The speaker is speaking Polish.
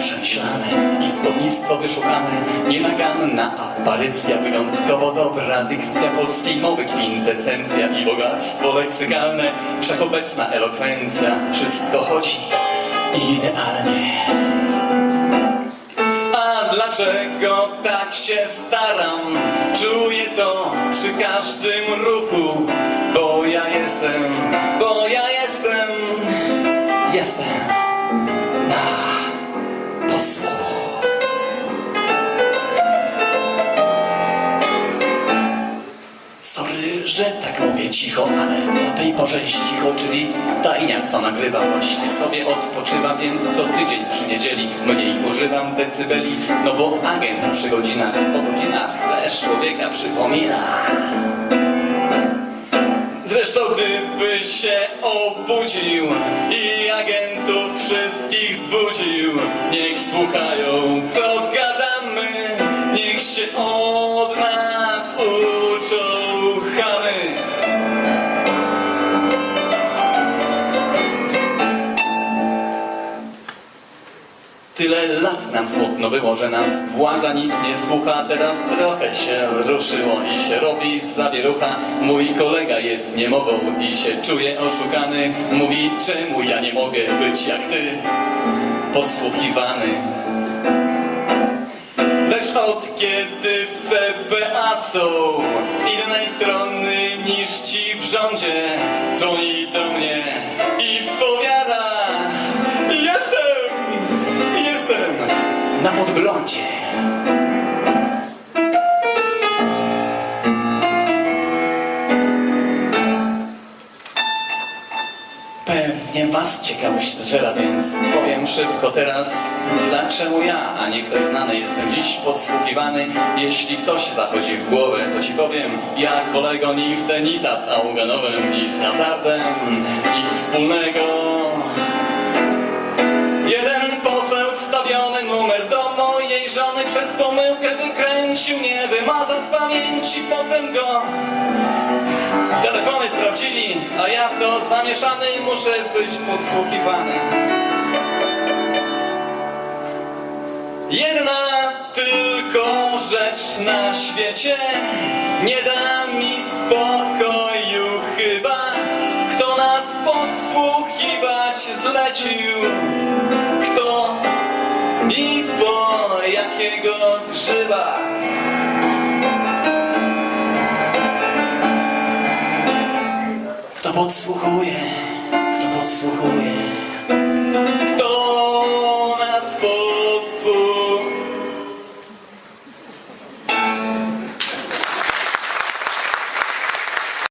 Przemyślane i słownictwo wyszukane, nienaganna aparycja, wyjątkowo dobra dykcja polskiej mowy, kwintesencja i bogactwo leksykalne, wszechobecna elokwencja, wszystko chodzi idealnie. A dlaczego tak się staram? Czuję to przy każdym ruchu, bo ja jestem, bo ja jestem, jestem że tak mówię cicho, ale o tej porze jest cicho, czyli tajniak, co nagrywa właśnie sobie odpoczywa, więc co tydzień przy niedzieli mniej używam decybeli, no bo agent przy godzinach, po godzinach też człowieka przypomina. Zresztą gdyby się obudził i agentów wszystkich zbudził, niech słuchają co Tyle lat nam smutno było, że nas władza nic nie słucha, teraz trochę się ruszyło i się robi zawierucha. Mój kolega jest niemową i się czuje oszukany. Mówi, czemu ja nie mogę być jak ty, podsłuchiwany. Lecz od kiedy w CBA są z innej strony niż ci w rządzie, dzwoni do mnie podglądzie. Pewnie was ciekawość zżera, więc powiem szybko teraz, dlaczego ja, a nie ktoś znany, jestem dziś podsłuchiwany. Jeśli ktoś zachodzi w głowę, to ci powiem, ja kolego ni w tenisa z Auganowem, ni z hazardem, nic wspólnego. Mojej żony przez pomyłkę wykręcił, nie wymazał w pamięci, potem go Telefony sprawdzili, a ja w to zamieszany muszę być podsłuchiwany. Jedna tylko rzecz na świecie nie da mi spokoju chyba. Kto nas podsłuchiwać zlecił? Kto i po jakiego grzyba? Kto podsłuchuje? Kto podsłuchuje? Kto